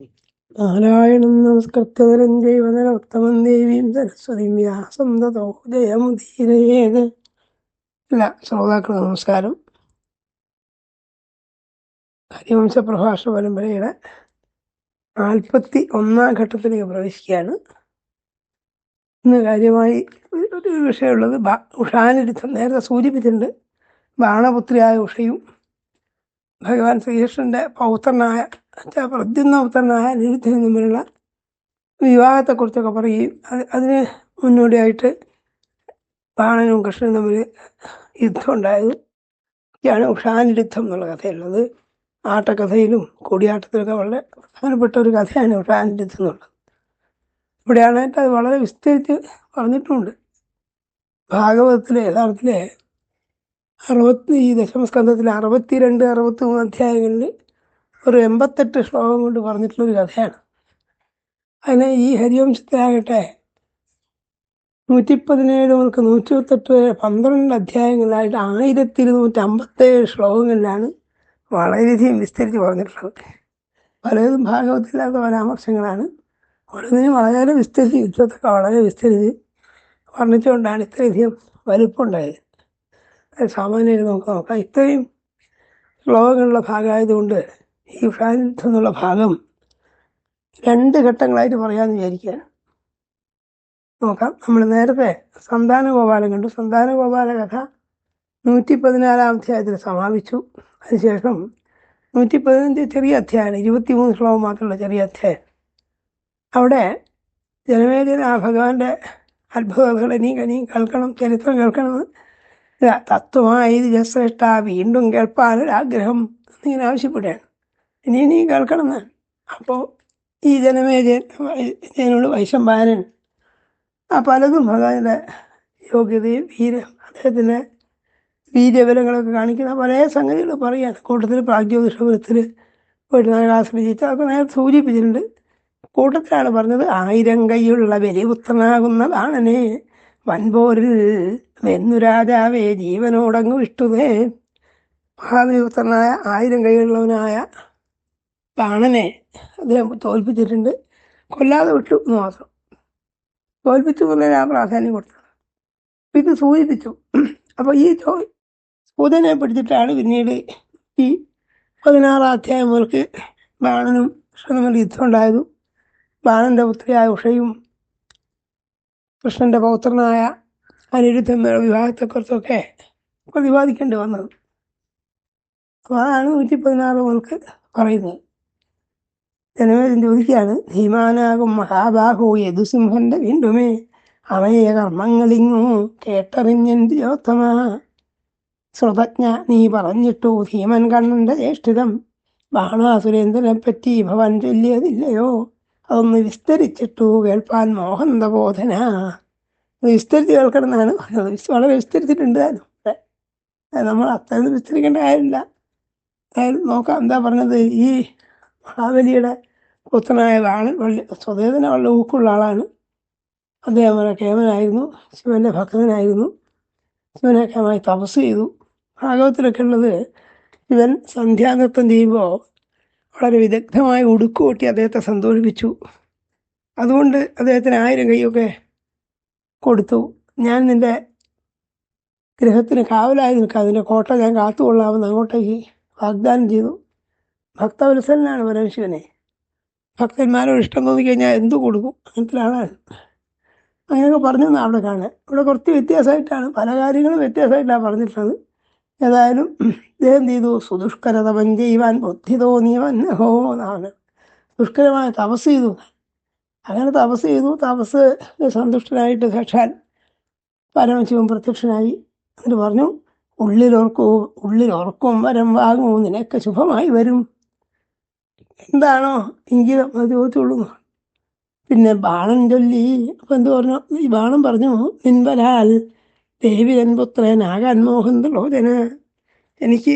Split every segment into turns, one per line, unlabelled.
നാരായണം നമസ്കൃത്യവരം ദൈവനരോത്തമം ദേവീം സരസ്വതി വ്യാസം തതോ ജയമുദീരയേത്. എല്ലാ ശ്രോതാക്കളും നമസ്കാരം. ഹരിവംശ പ്രഭാഷ പരമ്പരയുടെ നാൽപ്പത്തി ഒന്നാം ഘട്ടത്തിലേക്ക് പ്രവേശിക്കുകയാണ്. ഇന്ന് കാര്യമായി ഒരു വിഷയമുള്ളത് ഉഷാനിരുത്തം. നേരത്തെ സൂചിപ്പിച്ചിട്ടുണ്ട് ബാണപുത്രിയായ ഉഷയും ഭഗവാൻ ശ്രീകൃഷ്ണന്റെ പൗത്രനായ വെച്ചാൽ പ്രദ്യുന്ന പുത്രനായ നിരുദ്ധനും തമ്മിലുള്ള വിവാഹത്തെക്കുറിച്ചൊക്കെ പറയുകയും അത് അതിന് മുന്നോടിയായിട്ട് ബാണനും കൃഷ്ണനും തമ്മിൽ യുദ്ധം ഉണ്ടായത് ഒക്കെയാണ് ഉഷാനിരുദ്ധം എന്നുള്ള കഥയുള്ളത്. ആട്ടക്കഥയിലും കൂടിയാട്ടത്തിലൊക്കെ വളരെ പ്രധാനപ്പെട്ട ഒരു കഥയാണ് ഉഷാനിരുദ്ധം എന്നുള്ളത്. ഇവിടെയാണ് അത് വളരെ വിസ്തരിച്ച് പറഞ്ഞിട്ടുമുണ്ട് ഭാഗവതത്തിലെ യഥാർത്ഥത്തിലെ അറുപത്തി ഈ ദശമസ്കന്ധത്തിലെ അറുപത്തിരണ്ട് അറുപത്തി മൂന്ന് അധ്യായങ്ങളിൽ ഒരു എൺപത്തെട്ട് ശ്ലോകം കൊണ്ട് പറഞ്ഞിട്ടുള്ളൊരു കഥയാണ്. അതിന് ഈ ഹരിവംശത്തിലാകട്ടെ നൂറ്റി പതിനേഴ് മുതൽക്ക് നൂറ്റി ഇരുപത്തെട്ട് വരെ പന്ത്രണ്ട് അധ്യായങ്ങളിലായിട്ട് ആയിരത്തി ഇരുന്നൂറ്റി അമ്പത്തേഴ് ശ്ലോകങ്ങളിലാണ് വളരെയധികം വിസ്തരിച്ച് പറഞ്ഞിട്ടുള്ളത്. പലതും ഭാഗവത്തില്ലാത്ത പരാമർശങ്ങളാണ് ഓരോന്നിനും വളരെ വിസ്തരിച്ച് യുദ്ധത്തൊക്കെ വളരെ വിസ്തരിച്ച് വർണിച്ചുകൊണ്ടാണ് ഇത്രയധികം വലുപ്പമുണ്ടായത്. സാമാന്യം നമുക്ക് നോക്കാം. ഇത്രയും ശ്ലോകങ്ങളുള്ള ഭാഗമായതുകൊണ്ട് ഈ ഉഷാനിരുദ്ധം എന്നുള്ള ഭാഗം രണ്ട് ഘട്ടങ്ങളായിട്ട് പറയാമെന്ന് വിചാരിക്കുകയാണ്. നോക്കാം. നമ്മൾ നേരത്തെ സന്താന ഗോപാലം കണ്ടു. സന്താന ഗോപാല കഥ നൂറ്റി പതിനാലാം അധ്യായത്തിൽ സമാപിച്ചു. അതിനുശേഷം നൂറ്റി പതിനഞ്ച് ചെറിയ അധ്യായമാണ്. ഇരുപത്തിമൂന്ന് ശ്ലോകം മാത്രമുള്ള ചെറിയ അധ്യായം. അവിടെ ജനമേജന ആ ഭഗവാന്റെ അത്ഭുതങ്ങൾ ഇനിയും കേൾക്കണം ചരിത്രം കേൾക്കണമെന്ന് തത്വമായി ജശ്രേഷ്ഠ വീണ്ടും കേൾപ്പാനൊരാഗ്രഹം എന്നിങ്ങനെ ആവശ്യപ്പെടുകയാണ്. ഇനി ഇനി കേൾക്കണം എന്നാണ് അപ്പോൾ ഈ ജനമേജൻ ജനോട് വൈശംപായനൻ ആ പലതും ഭഗവാന്റെ യോഗ്യതയും വീരം അദ്ദേഹത്തിന്റെ വീര്യബലങ്ങളൊക്കെ കാണിക്കുന്ന പല സംഗതികൾ പറയുകയാണ്. കൂട്ടത്തിൽ പ്രാഗ്ജ്യോതിഷപുരത്തിൽ പോയിട്ട് നരകാശ്രയിച്ച് അതൊക്കെ നേരത്തെ സൂചിപ്പിച്ചിട്ടുണ്ട്. കൂട്ടത്തിലാണ് പറഞ്ഞത് ആയിരം കൈയുള്ള ബലിപുത്രനാകുന്ന ബാണനെ വൻപോരിൽ വെന്നു രാജാവേ ജീവനോടങ്ങു വിട്ടുതേ. മഹാബലിപുത്രനായ ആയിരം കൈയുള്ളവനായ ബാണനെ അദ്ദേഹം തോൽപ്പിച്ചിട്ടുണ്ട്. കൊല്ലാതെ വിട്ടു എന്ന് മാത്രം. തോൽപ്പിച്ചു എന്നുള്ളതിന് ആ പ്രാധാന്യം കൊടുത്തത് അപ്പം ഇത് സൂചിപ്പിച്ചു. അപ്പോൾ ഈ സൂതനെ പിടിച്ചിട്ടാണ് പിന്നീട് ഈ പതിനാറാം അധ്യായം മുതൽക്ക് ബാണനും കൃഷ്ണനും യുദ്ധം ഉണ്ടായതും. ബാണന്റെ പുത്രിയായ ഉഷയും കൃഷ്ണന്റെ പൗത്രനായ അനിരുദ്ധമ്മയുടെ വിവാഹത്തെക്കുറിച്ചൊക്കെ പ്രതിപാദിക്കേണ്ടി വന്നത്. അപ്പോൾ അതാണ് നൂറ്റി പതിനാറ് മുതൽക്ക് പറയുന്നത്. ജനമേജൻ ചോദിക്കുകയാണ് ധീമാനാകും മഹാബാഹോ യദുസിംഹന്റെ വീണ്ടുമേ. അവയെ കർമ്മങ്ങളിങ്ങു കേട്ടറിഞ്ഞെന്ത് ജ്യോത്തമ ശ്രുതജ്ഞ നീ പറഞ്ഞിട്ടു ധീമൻ കണ്ണന്റെ ജ്യേഷ്ഠിതം. ബാണാസുരേന്ദ്രനെ പറ്റി ഭവൻ ചൊല്ലിയതില്ലയോ? അതൊന്ന് വിസ്തരിച്ചിട്ടു കേൾപ്പാൻ മോഹന്തബോധന. വിസ്തരിച്ച് കേൾക്കണം എന്നാണ് പറഞ്ഞത് വളരെ വിസ്തരിച്ചിട്ടുണ്ട്. നമ്മൾ അത്രയും വിസ്തരിക്കേണ്ട കാര്യമില്ല. നോക്കാം. എന്താ പറഞ്ഞത്? ഈ മഹാബലിയുടെ പുത്രനായ ബാണൻ വള്ളി സ്വദേവന വളരെ ഊക്കുള്ള ആളാണ്. അദ്ദേഹം ഒരു കേമനായിരുന്നു ശിവന്റെ ഭക്തനായിരുന്നു. ശിവനൊക്കെമായി തപസ് ചെയ്തു. ഭാഗവത്തിലൊക്കെ ഉള്ളത് ഇവൻ സന്ധ്യാനൃത്തം ചെയ്യുമ്പോൾ വളരെ വിദഗ്ധമായി ഉടുക്കുകൂട്ടി അദ്ദേഹത്തെ സന്തോഷിപ്പിച്ചു. അതുകൊണ്ട് അദ്ദേഹത്തിന് ആയിരം കൈയൊക്കെ കൊടുത്തു. ഞാൻ നിന്റെ ഗൃഹത്തിന് കാവലായി നിൽക്കാം. അതിന്റെ കോട്ട ഞാൻ കാത്തുകൊള്ളാമെന്ന് അങ്ങോട്ടേക്ക് വാഗ്ദാനം ചെയ്തു. ഭക്തവത്സലനാണ് പരമശിവനെ. ഭക്തന്മാരോട് ഇഷ്ടം തോന്നിക്കഴിഞ്ഞാൽ എന്തു കൊടുക്കും? അങ്ങനത്തെ ആളാണ് അങ്ങനെയൊക്കെ പറഞ്ഞു തന്നെ അവിടെ കാണാൻ. ഇവിടെ കുറച്ച് വ്യത്യാസമായിട്ടാണ് പല കാര്യങ്ങളും വ്യത്യാസമായിട്ടാണ് പറഞ്ഞിട്ടുള്ളത്. ഏതായാലും ഇദ്ദേഹം ചെയ്തു? സുദുഷ്കരതപം ചെയ്യുവാൻ ബുദ്ധി തോന്നിയവൻ ഹോ എന്നാണ് ദുഷ്കരമായ തപസ് ചെയ്തു. അങ്ങനെ തപസ് ചെയ്തു. തപസ് സന്തുഷ്ടനായിട്ട് സാക്ഷാൽ പരമശിവൻ പ്രത്യക്ഷനായി. എന്നിട്ട് പറഞ്ഞു ഉള്ളിലോർക്കും ഉള്ളിലോർക്കും വരം വാങ്ങൂ. നിനക്ക് ശുഭമായി വരും. എന്താണോ അത് ചോദിച്ചുള്ളൂ പിന്നെ ബാണൻ ചൊല്ലി അപ്പം എന്ത് പറഞ്ഞു? ഈ ബാണൻ പറഞ്ഞു നിൻവലാൽ പുത്രൻ പുത്രനാകാൻ മോഹൻ ലോചന എനിക്ക്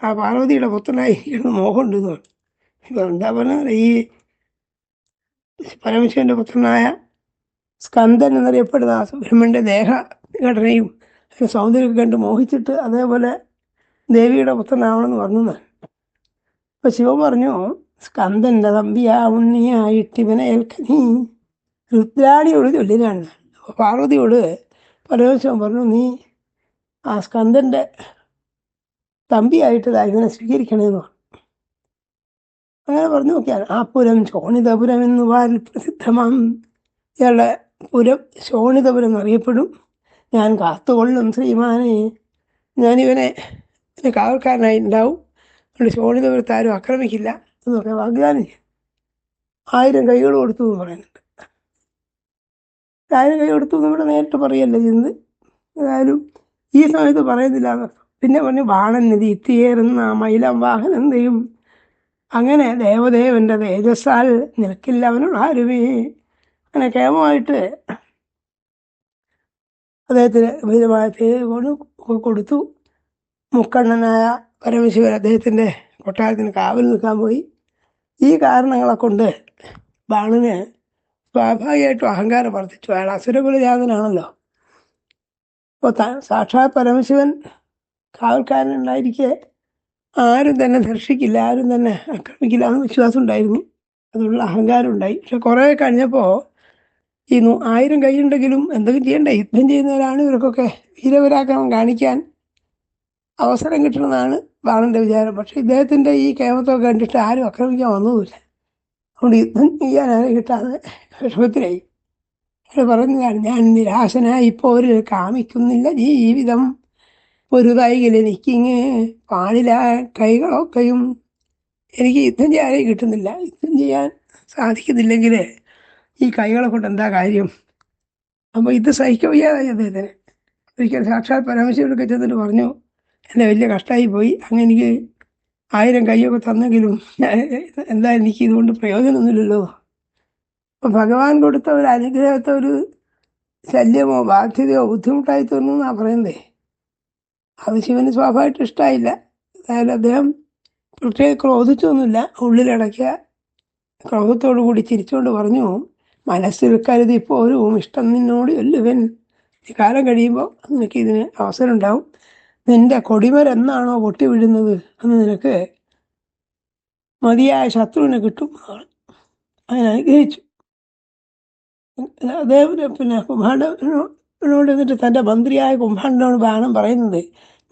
ആ പാർവതിയുടെ പുത്രനായി ഇരിക്കണം മോഹമുണ്ട് എന്ന് പറഞ്ഞു. ഇപ്പം എന്താ പറഞ്ഞാൽ ഈ പരമശിവന്റെ പുത്രനായ സ്കന്ദൻ എന്നറിയപ്പെടുന്ന ആ ബ്രഹ്മന്റെ ദേഹഘടനയും സൗന്ദര്യമൊക്കെ കണ്ട് മോഹിച്ചിട്ട് അതേപോലെ ദേവിയുടെ പുത്രനാവണമെന്ന് പറഞ്ഞു എന്നാണ്. അപ്പൊ ശിവ പറഞ്ഞു സ്കന്ദന്റെ തമ്പിയാ ഉണ്ണിയായിട്ട് ഇവനെ ഏൽക്കനീ രുദ്രാണിയോട് ചൊല്ലിനാണ്. പാർവതിയോട് പരമേശ്വരൻ പറഞ്ഞു നീ ആ സ്കന്ദന്റെ തമ്പിയായിട്ട് ഇവനെ സ്വീകരിക്കണമെന്ന് പറഞ്ഞു. അങ്ങനെ പറഞ്ഞു നോക്കിയാണ് ആ പുരം ശോണിതപുരം എന്ന് വാരിൽ പ്രസിദ്ധമാം. ഇയാളുടെ പുരം ശോണിതപുരം എന്നറിയപ്പെടും ഞാൻ കാത്തുകൊള്ളും ശ്രീമാനെ. ഞാനിവനെ കാവൽക്കാരനായി ഉണ്ടാവും. അതുകൊണ്ട് ശോണിതപുരത്ത് ആരും ആക്രമിക്കില്ല. എന്നൊക്കെ വാഗ്ദാനം ചെയ്യും ആയിരം കൈകൾ കൊടുത്തു എന്ന് പറയുന്നുണ്ട്. ആയിരം കൈ കൊടുത്തു എന്ന് ഇവിടെ നേരിട്ട് പറയല്ല ഇന്ന്? ഏതായാലും ഈ സമയത്ത് പറയുന്നില്ല പിന്നെ പറഞ്ഞു ബാണൻ നിധി ഇത്തിയേറുന്ന മൈലം വാഹനം ചെയ്യും അങ്ങനെ ദേവദേവന്റെ തേജസ്സാൽ നിൽക്കില്ല അവനോട് ആരുമേ? അങ്ങനെ കേമമായിട്ട് അദ്ദേഹത്തിന് വിധമായ തേ കൊടുത്തു. മുക്കണ്ണനായ പരമശിവൻ അദ്ദേഹത്തിന്റെ കൊട്ടാരത്തിന് കാവൽ നിൽക്കാൻ പോയി. ഈ കാരണങ്ങളെ കൊണ്ട് ബാണന് സ്വാഭാവികമായിട്ടും അഹങ്കാരം വർദ്ധിച്ചു. അയാൾ അസുരകുലജാതനാണല്ലോ. അപ്പോൾ സാക്ഷാത് പരമശിവൻ കാവൽക്കാരനുണ്ടായിരിക്കെ ആരും തന്നെ ദർശിക്കില്ല ആരും തന്നെ ആക്രമിക്കില്ല എന്ന് വിശ്വാസം ഉണ്ടായിരുന്നു. അതുള്ള അഹങ്കാരം ഉണ്ടായി. പക്ഷെ കുറേ കഴിഞ്ഞപ്പോൾ ഈ ആയിരം കൈയുണ്ടെങ്കിലും എന്തെങ്കിലും ചെയ്യണ്ടേ? യുദ്ധം ചെയ്യുന്നവരാണ് ഇവർക്കൊക്കെ വീരപരാക്രമം കാണിക്കാൻ അവസരം കിട്ടണമെന്നാണ് ബാലന്റെ വിചാരം. പക്ഷേ ഇദ്ദേഹത്തിന്റെ ഈ കേമത്തൊക്കെ കണ്ടിട്ട് ആരും ആക്രമിക്കാൻ വന്നതുമില്ല. അതുകൊണ്ട് യുദ്ധം ചെയ്യാൻ ആരും കിട്ടാതെ വിഷമത്തിലായി. അയാൾ പറഞ്ഞതാണ് ഞാൻ നിരാശനായി ഇപ്പോൾ ഒരു കാമിക്കുന്നില്ല. ജീവിതം ഒരു തൈകിൽ എനിക്കിങ്ങ് പാടില്ല. കൈകളൊക്കെയും എനിക്ക് യുദ്ധം ചെയ്യാനേ കിട്ടുന്നില്ല. യുദ്ധം ചെയ്യാൻ സാധിക്കുന്നില്ലെങ്കിൽ ഈ കൈകളെ കൊണ്ട് എന്താ കാര്യം? അപ്പോൾ ഇത് സഹിക്കാൻ അദ്ദേഹത്തിന്. ഒരിക്കൽ സാക്ഷാത് പരമശിവനൊക്കെ ചെന്നിട്ട് പറഞ്ഞു എന്നെ വലിയ കഷ്ടമായി പോയി. അങ്ങനെ എനിക്ക് ആയിരം കൈയൊക്കെ തന്നെങ്കിലും എന്താ എനിക്ക് ഇതുകൊണ്ട് പ്രയോജനമൊന്നുമില്ലല്ലോ. അപ്പം ഭഗവാൻ കൊടുത്ത ഒരു അനുഗ്രഹത്തെ ഒരു ശല്യമോ ബാധ്യതയോ ബുദ്ധിമുട്ടായി തോന്നുന്നു എന്നാണ് പറയുന്നതേ അത് ശിവന് സ്വാഭാവികമായിട്ട് ഇഷ്ടമായില്ല അതായത് അദ്ദേഹം പ്രത്യേകം ക്രോധിച്ചൊന്നുമില്ല. ഉള്ളിലടക്കിയ ക്രോധത്തോടു കൂടി ചിരിച്ചുകൊണ്ട് പറഞ്ഞു മനസ്സിൽ കരുതി ഒരു ഇഷ്ടം നിന്നോട് എല്ലുവൻ കാലം കഴിയുമ്പോൾ നിനക്ക് ഇതിന് അവസരം ഉണ്ടാവും. നിന്റെ കൊടിമരെന്നാണോ പൊട്ടി വീഴുന്നത്? അന്ന് നിനക്ക് മതിയായ ശത്രുവിനെ കിട്ടും അങ്ങനെ അനുഗ്രഹിച്ചു. അതേപോലെ പിന്നെ കുംഭാണ്ഡവനോട് എന്നിട്ട് തന്റെ മന്ത്രിയായ കുംഭാണ്ഡനോട് ബാണം പറയുന്നത്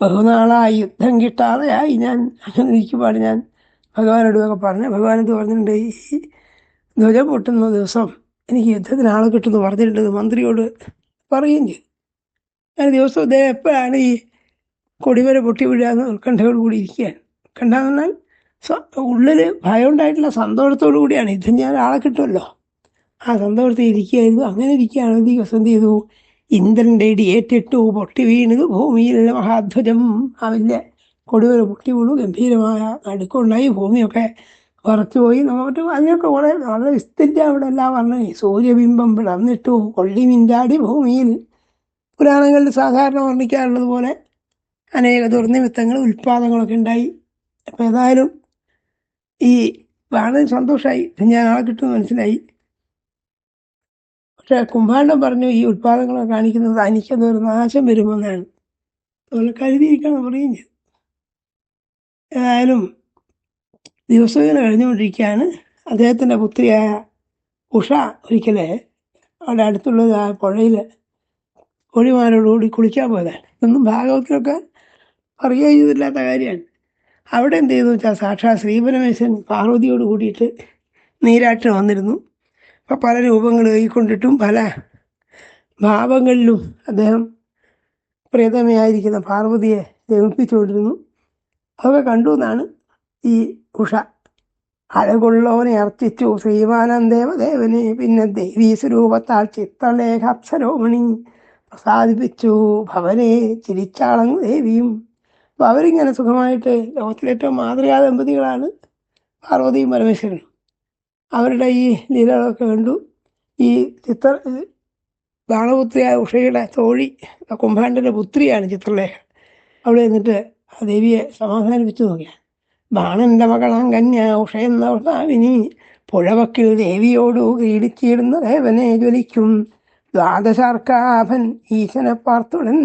ബഹുനാളായി യുദ്ധം കിട്ടാതെയായി ഞാൻ അങ്ങനെ ഇരിക്കുമ്പോൾ ഞാൻ ഭഗവാനോട് ഇതൊക്കെ പറഞ്ഞു ഭഗവാൻ ഇത് പറഞ്ഞിട്ടുണ്ട്? ഈ ധ്വജം പൊട്ടുന്ന ദിവസം എനിക്ക് യുദ്ധത്തിന് ആളെ കിട്ടുമെന്ന് പറഞ്ഞിട്ടുണ്ട് മന്ത്രിയോട് പറയുകയും ചെയ്തു. ഞാൻ ദിവസം അദ്ദേഹം എപ്പോഴാണ് ഈ കൊടിവര പൊട്ടി വീഴാന്ന് ഉത്കണ്ഠയോട് കൂടി ഇരിക്കുകയാണ്. ഉത്കണ്ഠ എന്ന് പറഞ്ഞാൽ സ- ഉള്ളിൽ ഭയം ഉണ്ടായിട്ടുള്ള സന്തോഷത്തോടു കൂടിയാണ്. ഇത് ഞാൻ ആളെ കിട്ടുമല്ലോ. ആ സന്തോഷത്തിൽ ഇരിക്കുകയായിരുന്നു. അങ്ങനെ ഇരിക്കുകയാണെങ്കിൽ വസന്ത് ചെയ്തു. ഇന്ദ്രന്റെ ഇടി ഏറ്റിട്ടു പൊട്ടി വീണത് ഭൂമിയിലുള്ള മഹാധ്വജം. അവന്റെ കൊടുവരെ പൊട്ടി വീണു. ഗംഭീരമായ നടുക്കുണ്ടായി. ഭൂമിയൊക്കെ ഉറച്ചുപോയി നമുക്ക് അതിനൊക്കെ കുറേ വളരെ വിസ്തരിച്ച അവിടെ എല്ലാം പറഞ്ഞു സൂര്യബിംബം പിളർന്നിട്ടു കൊള്ളി മിണ്ടാടി ഭൂമിയിൽ. പുരാണങ്ങളിൽ സാധാരണ വർണിക്കാറുള്ളത് പോലെ അനേക ദുർനിമിത്തങ്ങൾ ഉൽപാദങ്ങളൊക്കെ ഉണ്ടായി. അപ്പം ഏതായാലും ഈ വളരെ സന്തോഷമായി ഞാൻ ആളെ കിട്ടുമെന്ന് മനസ്സിലായി. പക്ഷെ കുംഭാണ്ഡം പറഞ്ഞു ഈ ഉൽപാദങ്ങളൊക്കെ കാണിക്കുന്നത് എനിക്കത് ഒരു നാശം വരുമെന്നാണ്. അതുപോലെ കരുതിയിരിക്കണം പറയും ചെയ്തു ഏതായാലും ദിവസം ഇങ്ങനെ കഴിഞ്ഞുകൊണ്ടിരിക്കുകയാണ്. അദ്ദേഹത്തിന്റെ പുത്രിയായ ഉഷ ഒരിക്കലെ അവിടെ അടുത്തുള്ള പുഴയിൽ കോഴിമാരോടുകൂടി കുളിക്കാൻ പോയതാണ്. ഇതൊന്നും ഭാഗവത്തിലൊക്കെ പറയുകയും ചെയ്തില്ലാത്ത കാര്യമാണ്. അവിടെ എന്ത് ചെയ്തു വെച്ചാൽ സാക്ഷാ ശ്രീപരമേശ്വരൻ പാർവതിയോട് കൂടിയിട്ട് നീരാട്ടിന് വന്നിരുന്നു. അപ്പോൾ പല രൂപങ്ങൾ കൈക്കൊണ്ടിട്ടും പല ഭാവങ്ങളിലും അദ്ദേഹം പ്രേതമയായിരിക്കുന്ന പാർവതിയെ രമിപ്പിച്ചുകൊണ്ടിരുന്നു അതൊക്കെ കണ്ടു എന്നാണ് ഈ ഉഷ. അഴകൊള്ളോനെ അർച്ചിച്ചു ശ്രീമാനം ദേവദേവനെ പിന്നെ ദേവീസ്വരൂപത്താൽ ചിത്രലേഖ അപ്സരോമണി പ്രസാദിപ്പിച്ചു. ഭവനെ ചിരിച്ചാളങ്ങ് ദേവിയും അപ്പോൾ അവരിങ്ങനെ സുഖമായിട്ട് ലോകത്തിലേറ്റവും മാതൃകാ ദമ്പതികളാണ് പാർവതിയും പരമേശ്വരനും. അവരുടെ ഈ ലീലകളൊക്കെ കണ്ടു. ഈ ചിത്ര ബാണപുത്രിയായ ഉഷയുടെ തോഴി കുംഭാണ്ടന്റെ പുത്രിയാണ് ചിത്രലേഖ. അവിടെ നിന്നിട്ട് ആ ദേവിയെ സമാധാനിപ്പിച്ചു നോക്കിയാൽ ബാണന്റെ മകളാം കന്യ ഉഷ എന്ന ഭർത്താവിനി പുഴവക്കിൽ ദേവിയോടു ക്രീഡിച്ചിടുന്ന ദേവനെ ജ്വലിക്കും. ദ്വാദശാർക്കാഭൻ ഈശനെ പാർത്തുടൻ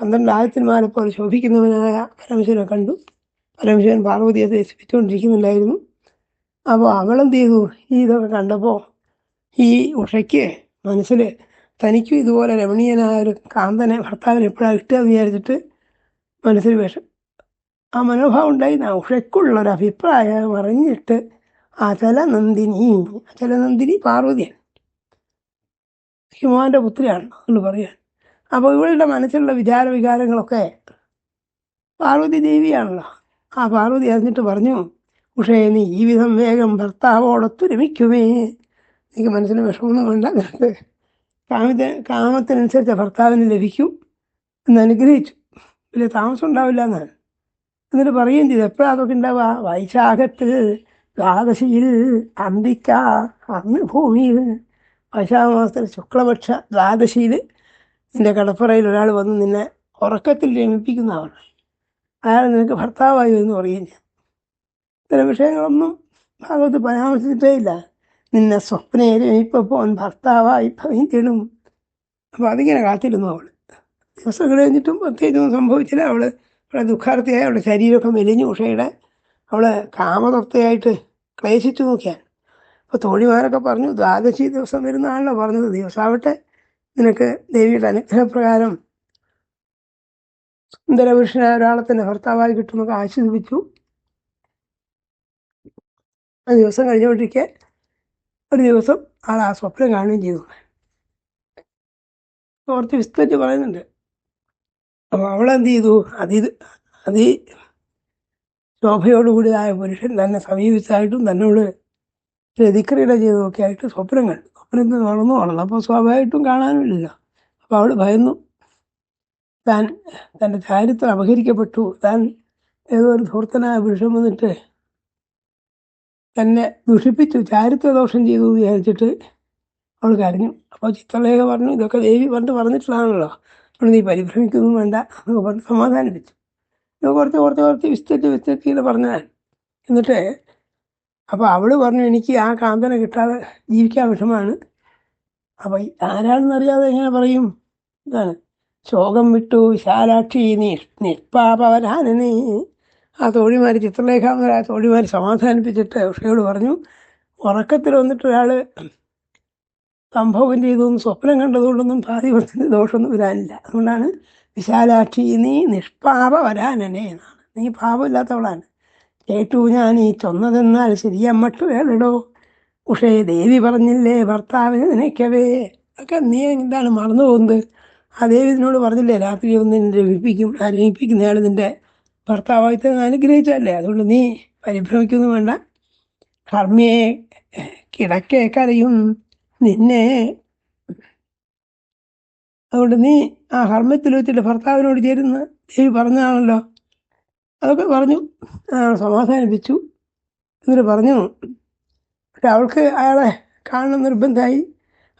പന്ത്രണ്ട് ആയത്തിന്മാരെ പോലെ ശോഭിക്കുന്നവനായ പരമശിവനെ കണ്ടു. പരമശിവൻ പാർവതിയെ ദേശിപ്പിച്ചുകൊണ്ടിരിക്കുന്നുണ്ടായിരുന്നു അപ്പോൾ അവളെന്ത് ചെയ്തു? ഈ ഇതൊക്കെ കണ്ടപ്പോൾ ഈ ഉഷയ്ക്ക് മനസ്സിൽ തനിക്കും ഇതുപോലെ രമണീയനായ ഒരു കാന്തനെ ഭർത്താവിനെ എപ്പോഴാണ് കിട്ടുക എന്ന് വിചാരിച്ചിട്ട് മനസ്സിൽ വിഷം ആ മനോഭാവം ഉണ്ടായി. ഉഷയ്ക്കുള്ള ഒരു അഭിപ്രായം അറിഞ്ഞിട്ട് അചലനന്ദിനി അചലനന്ദിനി പാർവതിയാണ്. ഹിമാന്റെ പുത്രിയാണ് എന്ന് പറയാൻ. അപ്പോൾ ഇവളുടെ മനസ്സിലുള്ള വിചാര വികാരങ്ങളൊക്കെ പാർവതി ദേവിയാണല്ലോ. ആ പാർവതി അറിഞ്ഞിട്ട് പറഞ്ഞു ഉഷേ നീ ഈ വിധം വേഗം ഭർത്താവോടൊത്തൊരുമിക്കുമേ. എനിക്ക് മനസ്സിന് വിഷമമൊന്നും വേണ്ട. നിനക്ക് കാമത്തിന് കാമത്തിനനുസരിച്ച് ഭർത്താവിന് ലഭിക്കും എന്ന് അനുഗ്രഹിച്ചു. വലിയ താമസം ഉണ്ടാവില്ല എന്നാണ് എന്നിട്ട് പറയുകയും ചെയ്തു എപ്പോഴാണ് അതൊക്കെ ഉണ്ടാവുക? വൈശാഖത്തിൽ ദ്വാദശിയിൽ അന്തിക്ക അന്ന് ഭൂമിയിൽ വൈശാഖ മാസത്തിൽ ശുക്ലപക്ഷ ദ്വാദശിയിൽ നിന്റെ കടപ്പുറയിൽ ഒരാൾ വന്ന് നിന്നെ ഉറക്കത്തിൽ രമിപ്പിക്കുന്നതാണ് അയാൾ നിനക്ക് ഭർത്താവായി എന്ന് പറയുകയും ഞാൻ ഇത്തരം വിഷയങ്ങളൊന്നും ഭാഗത്ത് പരാമർശിച്ചിട്ടേ ഇല്ല. നിന്നെ സ്വപ്നയെ രമിപ്പപ്പോൾ ഭർത്താവായി ഭവിച്ചിടും അപ്പോൾ അതിങ്ങനെ കാത്തിരുന്നു അവൾ. ദിവസം കഴിഞ്ഞിട്ടും പ്രത്യേകിച്ചൊന്നും സംഭവിച്ചില്ല. അവൾ അവളെ ദുഃഖാർത്ഥിയായി അവളുടെ ശരീരമൊക്കെ മെലിഞ്ഞു ഉഷയുടെ അവളെ കാമതൃപ്തയായിട്ട് ക്ലേശിച്ചു നോക്കിയാൽ. അപ്പോൾ തോഴിമാരൊക്കെ പറഞ്ഞു ദ്വാദശി ദിവസം വരുന്ന ആളാണ് പറഞ്ഞത്. ദിവസമാവട്ടെ നിനക്ക് ദേവിയുടെ അനുഗ്രഹപ്രകാരം സുന്ദരപുരുഷനായ ഒരാളെ തന്നെ ഭർത്താവായി കിട്ടുമെന്നൊക്കെ ആശ്വസിപ്പിച്ചു ആ ദിവസം കഴിഞ്ഞുകൊണ്ടിരിക്കെ ഒരു ദിവസം ആൾ ആ സ്വപ്നം കാണുകയും ചെയ്തു. ഓർത്ത് വിസ്തരിച്ച് പറയുന്നുണ്ട്. അപ്പോൾ അവളെന്ത് ചെയ്തു? അതി അതി ശോഭയോടുകൂടിയതായ പുരുഷൻ തന്നെ സമീപിച്ചായിട്ടും തന്നോട് രതിക്രീഡ ചെയ്തതൊക്കെ ആയിട്ട് സ്വപ്നം കണ്ടു സ്വപ്നത്തിൽ വളർന്നു അപ്പോൾ സ്വാഭാവികമായിട്ടും കാണാനുമില്ല അപ്പോൾ അവൾ ഭയന്നു. താൻ തന്റെ ചാരിത്രം അപഹരിക്കപ്പെട്ടു. താൻ ഏതോ ഒരു ധൂർത്തനായ പുരുഷൻ വന്നിട്ട് തന്നെ ദുഷിപ്പിച്ചു. ചാരിത്ര ദോഷം ചെയ്തു വിചാരിച്ചിട്ട് അവൾ കരഞ്ഞു. അപ്പോൾ ചിത്രലേഖ പറഞ്ഞു ഇതൊക്കെ ദേവി പണ്ട് പറഞ്ഞിട്ടുള്ളതാണല്ലോ. അപ്പോൾ നീ പരിഭ്രമിക്കൊന്നും വേണ്ട എന്നൊക്കെ പറഞ്ഞ് സമാധാനിപ്പിച്ചു. ഇത് കുറച്ച് കുറച്ച് കുറച്ച് വിസ്തരിച്ച് വിസ്തരിച്ച് പറഞ്ഞാൽ എന്നിട്ട് അപ്പോൾ അവൾ പറഞ്ഞു എനിക്ക് ആ കാന്തനെ കിട്ടാതെ ജീവിക്കാൻ വിഷമാണ് അപ്പോൾ ആരാണെന്നറിയാതെ എങ്ങനെ പറയും? ഇതാണ്. ശോകം വിട്ടു വിശാലാക്ഷി നീ നിഷ്പാപവരാനനെ ആ തോഴിമാർ ചിത്രലേഖ എന്നൊരു തോഴിമാർ സമാധാനിപ്പിച്ചിട്ട് ഉഷയോട് പറഞ്ഞു ഉറക്കത്തിൽ വന്നിട്ട് ഒരാൾ സംഭവം ചെയ്തൊന്നും സ്വപ്നം കണ്ടതുകൊണ്ടൊന്നും ഭാര്യവത്തിന് ദോഷമൊന്നും വരാനില്ല. അതുകൊണ്ടാണ് വിശാലാക്ഷി നീ നിഷ്പാപ എന്നാണ്. നീ പാപമില്ലാത്തവളാണ്. കേട്ടു ഞാൻ ഈ ചൊന്നതെന്നാൽ ശരിയമ്മട്ട് വേളിടോ ഉഷേ ദേവി പറഞ്ഞില്ലേ ഭർത്താവിന് നനയ്ക്കവേ. ഒക്കെ നീ എന്താണ് മറന്നു പോകുന്നത്? ആ ദേവി ഇതിനോട് പറഞ്ഞില്ലേ രാത്രി ഒന്ന് നിന്നെ രമിപ്പിക്കും ആ നിന്റെ ഭർത്താവായി തന്നെ അനുഗ്രഹിച്ചല്ലേ അതുകൊണ്ട് നീ പരിഭ്രമിക്കൊന്നും വേണ്ട. കർമ്മിയെ കിടക്കെ കരയും. നിന്നെ അതുകൊണ്ട് നീ ആ ഹർമ്മത്തിൽ വെച്ചിട്ട് ഭർത്താവിനോട് ചേരുന്ന ദേവി പറഞ്ഞതാണല്ലോ. അതൊക്കെ പറഞ്ഞു സമാധാനിപ്പിച്ചു എന്നിട്ട് പറഞ്ഞു പക്ഷെ അവൾക്ക് അയാളെ കാണണം നിർബന്ധമായി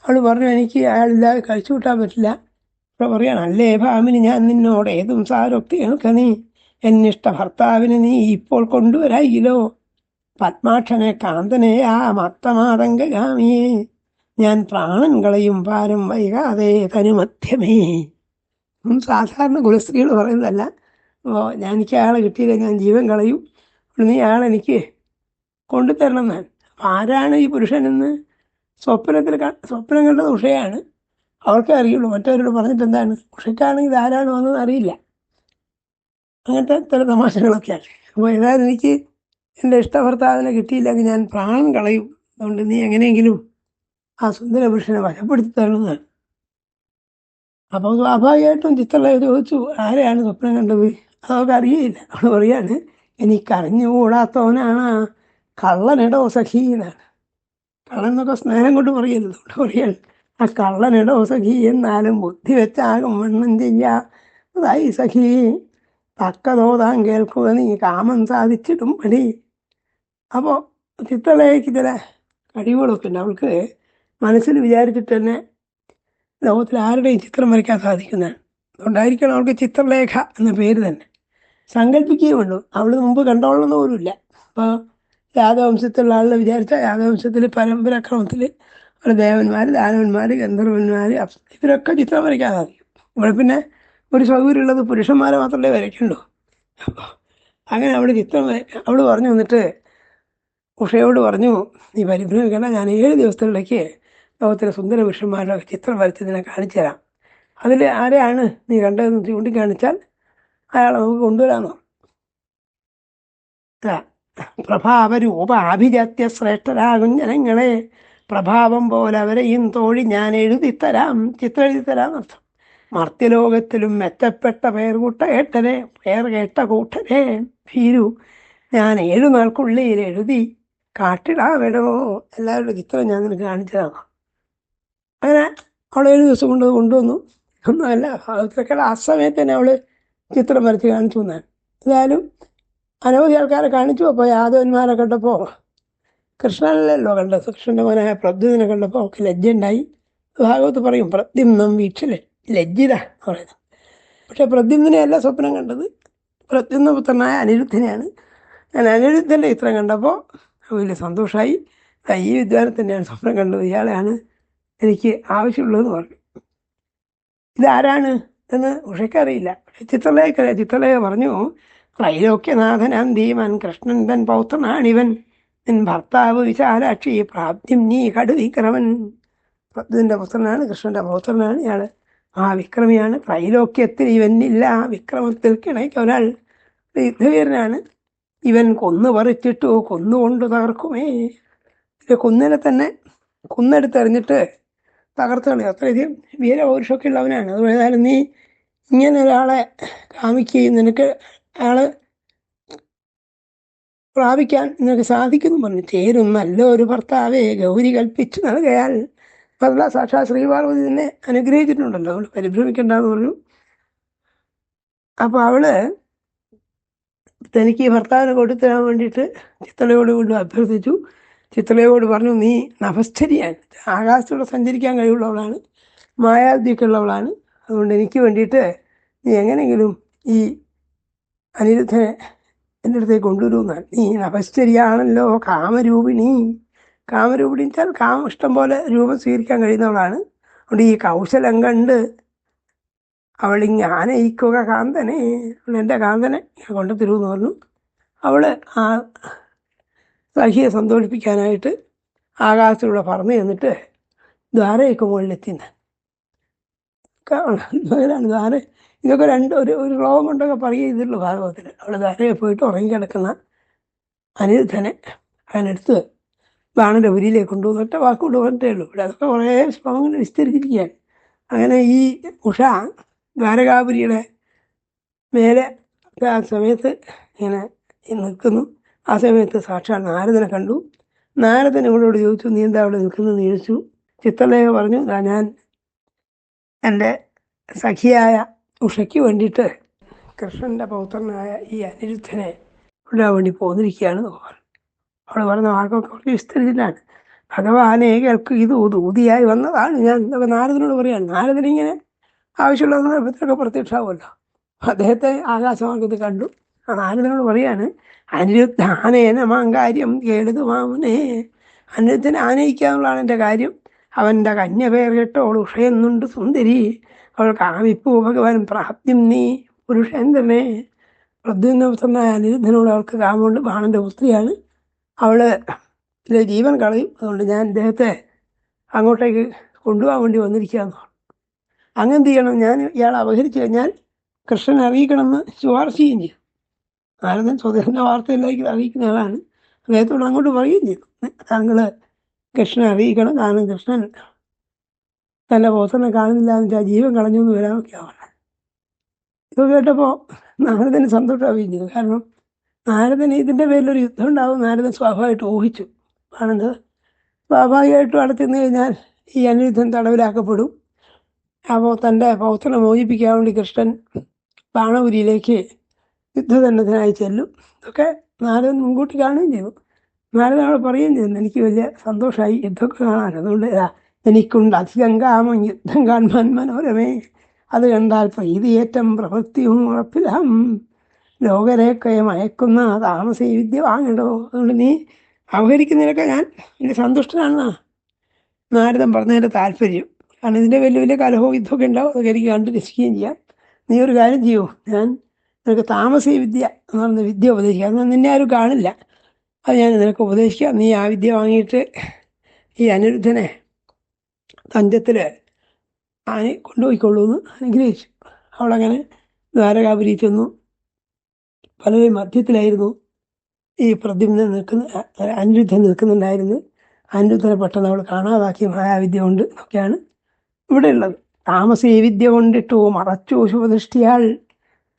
അവൾ പറഞ്ഞു എനിക്ക് അയാളില്ലാതെ കഴിച്ചു കൂട്ടാൻ പറ്റില്ല. അപ്പോൾ പറയാണ് അല്ലേ ഭാമിനി ഞാൻ നിന്നോട് ഏതും സാരൊക്കെ എനിക്ക് നീ എന്നിഷ്ട ഭർത്താവിനെ നീ ഇപ്പോൾ കൊണ്ടുവരായില്ലോ പത്മാക്ഷനെ കാന്തനെ ആ മത്തമാതങ്കഗാമിയെ ഞാൻ പ്രാണൻ കളയും പാരം വൈകാതെ തനുമധ്യമേ. സാധാരണ കുലസ്ത്രീകൾ പറയുന്നതല്ല. ഞാൻ എനിക്ക് അയാളെ കിട്ടിയില്ല ഞാൻ ജീവൻ കളയും. അപ്പോൾ നീ അയാളെനിക്ക് കൊണ്ടുതരണം എന്നാണ് അപ്പം ആരാണ് ഈ പുരുഷനെന്ന് സ്വപ്നത്തിൽ സ്വപ്നം കണ്ടത് ഉഷയാണ്. അവർക്കേ അറിയുള്ളൂ മറ്റവരോട് പറഞ്ഞിട്ട് എന്താണ്? ഉഷയ്ക്കാണെങ്കിൽ ആരാണ് വന്നതെന്ന് അറിയില്ല. അങ്ങനത്തെ ചില തമാശകളൊക്കെയാണ് അപ്പോൾ ഏതായാലും എനിക്ക് എന്റെ ഇഷ്ടഭർത്താവിനെ കിട്ടിയില്ലെങ്കിൽ ഞാൻ പ്രാണൻ കളയും. അതുകൊണ്ട് നീ എങ്ങനെയെങ്കിലും ആ സുന്ദര പുരുഷനെ വശപ്പെടുത്തി തരണമെന്നാണ് അപ്പോൾ സ്വാഭാവികമായിട്ടും ചിത്രലേഖ ചോദിച്ചു ആരെയാണ് സ്വപ്നം കണ്ടത്? അതൊക്കെ അറിയില്ല അവൾ പറയാണ് എനിക്കറിഞ്ഞുകൂടാത്തവനാണ് കള്ളനിടോ സഖി എന്നാണ് കള്ളൻ എന്നൊക്കെ സ്നേഹം കൊണ്ട് പറയരുത്. അവിടെ പറയാണ് ആ കള്ളനിടോ സഖി എന്നാലും ബുദ്ധി വെച്ചാകും വണ്ണം ചെയ്യാതായി സഖി തക്കതോതാൻ കേൾക്കുക നീ കാമം സാധിച്ചിടും പടി അപ്പോൾ ചിത്രലേഖയ്ക്ക് ചില കഴിവുകളൊക്കെ ഉണ്ട് അവൾക്ക് മനസ്സിൽ വിചാരിച്ചിട്ട് തന്നെ ലോകത്തിൽ ആരുടെയും ചിത്രം വരയ്ക്കാൻ സാധിക്കുന്നതാണ്. അതുകൊണ്ടായിരിക്കണം അവൾക്ക് ചിത്രലേഖ എന്ന പേര് തന്നെ. സങ്കല്പിക്കുകയും വേണ്ടു അവൾ മുമ്പ് കണ്ടോളണമെന്ന് പോലുമില്ല. അപ്പോൾ യാദവംശത്തിലുള്ള ആളുകൾ വിചാരിച്ച യാദവംശത്തിൽ പരമ്പരാക്രമത്തിൽ ഇവിടെ ദേവന്മാർ ദാനവന്മാർ ഗന്ധർവന്മാർ ഇവരൊക്കെ ചിത്രം വരയ്ക്കാൻ സാധിക്കും ഇവിടെ പിന്നെ ഒരു സൗകര്യമുള്ളത് പുരുഷന്മാരെ മാത്രമേ വരയ്ക്കുള്ളൂ. അപ്പോൾ അങ്ങനെ അവിടെ ചിത്രം അവൾ പറഞ്ഞു വന്നിട്ട് ഉഷയോട് പറഞ്ഞു നീ പരിഭ്രമിക്കണ്ട. ഞാൻ ഏഴ് ദിവസത്തിലേക്ക് ലോകത്തിലെ സുന്ദര പുരുഷന്മാരുടെ ചിത്രം വരച്ച് നിന്നെ കാണിച്ചു തരാം അതിൽ ആരെയാണ് നീ കണ്ടതെന്ന് ചൂണ്ടിക്കാണിച്ചാൽ അയാളെ നമുക്ക്. ഇതാ, പ്രഭാവരൂപ ആഭിജാത്യ ശ്രേഷ്ഠരാകും ജനങ്ങളെ. പ്രഭാവം പോലെ അവരെയും തോഴി ഞാൻ എഴുതിത്തരാം ചിത്രം എഴുതിത്തരാം അർത്ഥം. മർത്യലോകത്തിലും മെച്ചപ്പെട്ട പേർ കൂട്ട കേട്ടനെ പേർ കേട്ട കൂട്ടനെ ഭീരു ഞാൻ ഏഴു നാൾക്കുള്ളിൽ എഴുതി കാട്ടിടാവിടോ എല്ലാവരുടെ ചിത്രം ഞാൻ നിനക്ക് കാണിച്ചതാണ്. അങ്ങനെ അവൾ ഏഴു ദിവസം കൊണ്ട് കൊണ്ടുവന്നു. ഒന്നുമല്ല ഭാഗത്തൊക്കെ ആ സമയത്ത് തന്നെ അവൾ ചിത്രം വരച്ച് കാണിച്ചു എന്നാണ് എന്തായാലും അനവധി ആൾക്കാരെ കാണിച്ചു അപ്പോൾ യാദവന്മാരെ കണ്ടപ്പോൾ കൃഷ്ണനല്ലല്ലോ കണ്ടത്. കൃഷ്ണന്റെ മോനായ പ്രദ്യുതിനെ കണ്ടപ്പോൾ അവർക്ക് ലജ്ജയുണ്ടായി. ഭാഗവത്ത് പറയും പ്രദ്യുമ്നം വീക്ഷലെ ലജ്ജിത പറയുന്നത്. പക്ഷേ പ്രദ്യുമ്നെയല്ല സ്വപ്നം കണ്ടത്. പ്രദ്യുമ്ന പുത്രനായ അനിരുദ്ധനെയാണ്. ഞാൻ അനിരുദ്ധന്റെ ചിത്രം കണ്ടപ്പോൾ വലിയ സന്തോഷമായി "ദാ ഈ വിദ്വാനെ തന്നെയാണ് സ്വപ്നം കണ്ടത്. ഇയാളെയാണ് എനിക്ക് ആവശ്യമുള്ളതെന്ന് പറഞ്ഞു. ഇതാരാണ്? എന്ന് ഉഷയ്ക്കറിയില്ല. ചിത്രലേഖ ചിത്രലേഖ പറഞ്ഞു ത്രൈലോക്യനാഥനാം ധീമൻ കൃഷ്ണൻ തൻ പൗത്രനാണിവൻ. നിൻ ഭർത്താവ് വിശാലാക്ഷി പ്രാപ്തിം നീ കടു വിക്രമൻ ഇതിന്റെ പുത്രനാണ് കൃഷ്ണന്റെ പൗത്രനാണ് ഇയാൾ. ആ വിക്രമിയാണ് ത്രൈലോക്യത്തിൽ ഇവനില്ല വിക്രമത്തിൽ കിണയ്ക്കൊരാൾ യുദ്ധവീരനാണ്. ഇവൻ കൊന്നു പറിച്ചിട്ടു കൊന്നുകൊണ്ട് തകർക്കുമേ. കുന്നിനെ തന്നെ കുന്നെടുത്തെറിഞ്ഞിട്ട് തകർത്ത് കളയും അത്രയധികം വീരപൗരുഷമൊക്കെ ഉള്ളവനാണ്. അത് നീ ഇങ്ങനെ ഒരാളെ കാമിക്കുകയും നിനക്ക് അയാൾ പ്രാപിക്കാൻ നിനക്ക് സാധിക്കുന്നു പറഞ്ഞു. ചേരും നല്ല ഒരു ഭർത്താവെ ഗൗരി കൽപ്പിച്ചു നൽകയാൽ പല സാക്ഷാ ശ്രീപാർവതി തന്നെ അനുഗ്രഹിച്ചിട്ടുണ്ടല്ലോ. അവൾ പരിഭ്രമിക്കണ്ടെന്ന് പറഞ്ഞു. അപ്പൊ അവൾ തനിക്ക് ഈ ഭർത്താവിനെ കൊടുത്തരാൻ വേണ്ടിയിട്ട് ചിത്രയോട് കൊണ്ട് അഭ്യർത്ഥിച്ചു. ചിത്രയോട് പറഞ്ഞു നീ നഭസ്ഥരിയാണ് ആകാശത്തോടെ സഞ്ചരിക്കാൻ കഴിവുള്ളവളാണ് മായാവിദ്യയൊക്കെ ഉള്ളവളാണ് അതുകൊണ്ട് എനിക്ക് വേണ്ടിയിട്ട് നീ എങ്ങനെയെങ്കിലും ഈ അനിരുദ്ധനെ എന്റെ അടുത്തേക്ക് കൊണ്ടുവരുമെന്നാണ് നീ നഭസ്ഥരിയാണല്ലോ കാമരൂപിണി. കാമരൂപിണി വെച്ചാൽ കാമ ഇഷ്ടം പോലെ രൂപം സ്വീകരിക്കാൻ കഴിയുന്നവളാണ്. അതുകൊണ്ട് ഈ കൗശലം കണ്ട് അവളിങ്ങ് ഈക്കുക കാന്തനെ. അവൾ എന്റെ കാന്തനെ കൊണ്ടു തരുമെന്ന് പറഞ്ഞു. അവൾ ആ സഖിയെ സന്തോഷിപ്പിക്കാനായിട്ട് ആകാശത്തിലൂടെ പറന്നു ചെന്നിട്ട് ദ്വാരയൊക്കെ മുകളിലെത്തിന്ന് ദ്വാരാണ് ദ്വാര. ഇതൊക്കെ രണ്ട് ഒരു ഒരു ശ്ലോകം കൊണ്ടൊക്കെ പറയുക ഇതുള്ളൂ ഭാഗവത്തിൽ അവൾ ദ്വാരയെ പോയിട്ട് ഉറങ്ങിക്കിടക്കുന്ന അനിരുദ്ധനെ അതിനടുത്ത് ബാണിന്റെ ഉരിയിലേക്ക് കൊണ്ടുവന്നിട്ട് വാക്കുകൊണ്ട് പറഞ്ഞിട്ടേ ഉള്ളൂ. ഇവിടെ അതൊക്കെ കുറേ ശ്ലോകങ്ങൾ വിസ്തരിച്ചിരിക്കുകയാണ്. അങ്ങനെ ഈ ഉഷ ദ്വാരകാപുരിയുടെ മേലെ ആ സമയത്ത് ഇങ്ങനെ നിൽക്കുന്നു. ആ സമയത്ത് സാക്ഷാൽ നാരദനെ കണ്ടു. നാരദൻ ഇവളോട് ചോദിച്ചു നീ എന്താ അവിടെ നിൽക്കുന്നത് ചോദിച്ചു? ചിത്രലേഖ പറഞ്ഞു ഞാൻ എന്റെ സഖിയായ ഉഷയ്ക്ക് വേണ്ടിയിട്ട് കൃഷ്ണന്റെ പൗത്രനായ ഈ അനിരുദ്ധനെ വിടാൻ വേണ്ടി പോന്നിരിക്കുകയാണ് പറഞ്ഞു. അവൾ പറഞ്ഞ വാക്കൊക്കെ അവൾക്ക് വിസ്തരിച്ചിട്ടാണ് ഭഗവാനെ കേൾക്ക് ഇത് ഊതിയായി വന്നതാണ്. ഞാൻ ഇതൊക്കെ നാരദനോട് പറയാണ് നാരദനിങ്ങനെ ആവശ്യമുള്ള സന്ദർഭത്തിലൊക്കെ പ്രത്യക്ഷമാവുമല്ലോ. അദ്ദേഹത്തെ ആകാശമാർഗത്ത് കണ്ടു. ആ നാരദനോട് പറയാണ് അനിരുദ്ധ ആനേന മാങ്കാര്യം കേടുതു മാമനെ. അനിരുദ്ധനെ ആനയിക്കാന്നുള്ളതാണ് എന്റെ കാര്യം. അവന്റെ കന്യ പേർ കേട്ടോൾ ഉഷയെന്നുണ്ട് സുന്ദരി. അവൾ കാമിപ്പു ഭഗവാൻ പ്രാപ്തിം നീ പുരുഷേന്ദ്രനെ. പ്രദ്യുന്നപുത്രനായ അനിരുദ്ധനോട് അവൾക്ക് കാമുണ്ട് ബാണന്റെ പുത്രിയാണ്. അവൾ ഇതിലെ ജീവൻ കളയും. അതുകൊണ്ട് ഞാൻ ഇദ്ദേഹത്തെ അങ്ങോട്ടേക്ക് കൊണ്ടുപോകാൻ വേണ്ടി വന്നിരിക്കുകയെന്ന് അങ്ങനെ ചെയ്യണം? ഞാൻ ഇയാളെ അപഹരിച്ചു കഴിഞ്ഞാൽ കൃഷ്ണൻ അറിയിക്കണമെന്ന് ശുപാർശയും ചെയ്തു നാരദൻ സ്വദേശന്റെ വാർത്തയിലേക്ക് അറിയിക്കുന്ന ആളാണ് അദ്ദേഹത്തോട് അങ്ങോട്ട് പറയുകയും ചെയ്തു. താങ്കൾ കൃഷ്ണനെ അറിയിക്കണം. കാരണം കൃഷ്ണൻ തന്റെ പൗത്രനെ കാണുന്നില്ല എന്ന് വെച്ചാൽ ജീവൻ കളഞ്ഞു എന്ന് വരാമൊക്കെ ആവണം. ഇത് കേട്ടപ്പോൾ നാരദന് സന്തോഷമാവുകയും ചെയ്തു. കാരണം നാരദന് ഇതിന്റെ പേരിലൊരു യുദ്ധം ഉണ്ടാവും. നാരദൻ സ്വാഭാവികമായിട്ട് ഊഹിച്ചു. ആണെന്ന് സ്വാഭാവികമായിട്ടും അവിടെ ചെന്ന് കഴിഞ്ഞാൽ ഈ അനിരുദ്ധൻ തടവിലാക്കപ്പെടും. അപ്പോൾ തന്റെ പൗത്രനെ മോചിപ്പിക്കാൻ വേണ്ടി കൃഷ്ണൻ ബാണപുരിയിലേക്ക് യുദ്ധദണ്ഡത്തിനായി ചെല്ലും. ഇതൊക്കെ നാരദൻ മുൻകൂട്ടി കാണുകയും ചെയ്തു. നാരദൻ അവിടെ പറയുകയും ചെയ്യുന്നു എനിക്ക് വലിയ സന്തോഷമായി യുദ്ധമൊക്കെ കാണാൻ. അതുകൊണ്ട് ഇതാ എനിക്കുണ്ട് അധികം കാമം യുദ്ധം കാണുവാൻ മനോരമേ. അത് കണ്ടാൽ പ്രീതിയേറ്റം പ്രവൃത്തിയും ഉറപ്പിലാം ലോകരെയൊക്കെ മയക്കുന്ന താമസ വിദ്യ വാങ്ങണ്ടോ? അതുകൊണ്ട് നീ അവഹരിക്കുന്നതിനൊക്കെ ഞാൻ എന്റെ സന്തുഷ്ടനാണെന്നാ. നാരദൻ പറഞ്ഞതിന്റെ താല്പര്യം. കാരണം ഇതിന്റെ വലിയ വലിയ കലഹവും യുദ്ധമൊക്കെ ഉണ്ടാവും. അതൊക്കെ എനിക്ക് കണ്ട് രസിക്കുകയും ചെയ്യാം. നീ ഒരു കാര്യം ചെയ്യൂ. ഞാൻ നിനക്ക് താമസ വിദ്യ എന്ന് പറയുന്ന വിദ്യ ഉപദേശിക്കുക അതൊന്നും നിന്നെ ആരും കാണില്ല. അത് ഞാൻ നിനക്ക് ഉപദേശിക്കാം. നീ ആ വിദ്യ വാങ്ങിയിട്ട് ഈ അനിരുദ്ധനെ തഞ്ചത്തിൽ ആനെ കൊണ്ടുപോയിക്കൊള്ളൂ എന്ന് അനുഗ്രഹിച്ചു. അവളങ്ങനെ ദ്വാരകാപുരി ചെന്നു. പലരും മധ്യത്തിലായിരുന്നു ഈ പ്രദ്യുമ്നൻ നിൽക്കുന്ന അനിരുദ്ധൻ നിൽക്കുന്നുണ്ടായിരുന്നു. അനിരുദ്ധനെ പെട്ടെന്ന് അവൾ കാണാതാക്കി. മായാവിദ്യ കൊണ്ട് ഒക്കെയാണ് ഇവിടെ ഉള്ളത് താമസ ഈ വിദ്യ കൊണ്ടിട്ടു മറച്ചു ശുഭദൃഷ്ടിയാൽ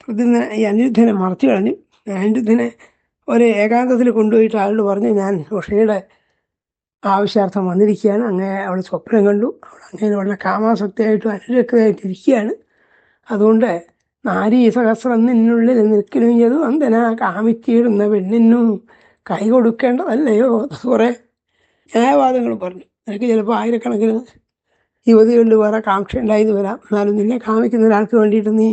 പ്രദ്യുമ്ന ഈ അനിരുദ്ധനെ മറച്ചു കളഞ്ഞു. അനിരുദ്ധനെ ഒരു ഏകാന്തത്തിൽ കൊണ്ടുപോയിട്ട് ആളോട് പറഞ്ഞു ഞാൻ ഉഷയുടെ ആവശ്യാർത്ഥം വന്നിരിക്കുകയാണ്. അങ്ങനെ അവൾ സ്വപ്നം കണ്ടു. അവൾ അങ്ങനെ വളരെ കാമാസക്തിയായിട്ടും അനുരക്തയായിട്ട് ഇരിക്കുകയാണ് അതുകൊണ്ട് നാരീ സഹസ്രം നിന്നുള്ളിൽ നിൽക്കലും അന്തനാ കാമിച്ചിടുന്ന പെണ്ണിനും കൈ കൊടുക്കേണ്ടതല്ലയോ? കുറേ ന്യായവാദങ്ങൾ പറഞ്ഞു. നിനക്ക് ചിലപ്പോൾ ആയിരക്കണക്കിന് യുവതികളിൽ വേറെ കാക്ഷ ഉണ്ടായിരുന്നു വരാം. എന്നാലും നിന്നെ കാമിക്കുന്ന ഒരാൾക്ക് വേണ്ടിയിട്ട് നീ